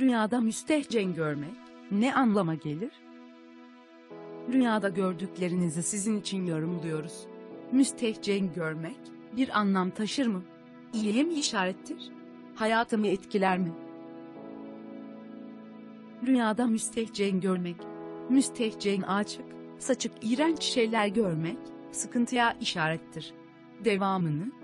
Rüyada müstehcen görmek ne anlama gelir? Rüyada gördüklerinizi sizin için yorumluyoruz. Müstehcen görmek bir anlam taşır mı? İyiye mi işarettir? Hayatımı etkiler mi? Rüyada müstehcen görmek. Müstehcen açık, saçık iğrenç şeyler görmek, sıkıntıya işarettir. Devamını,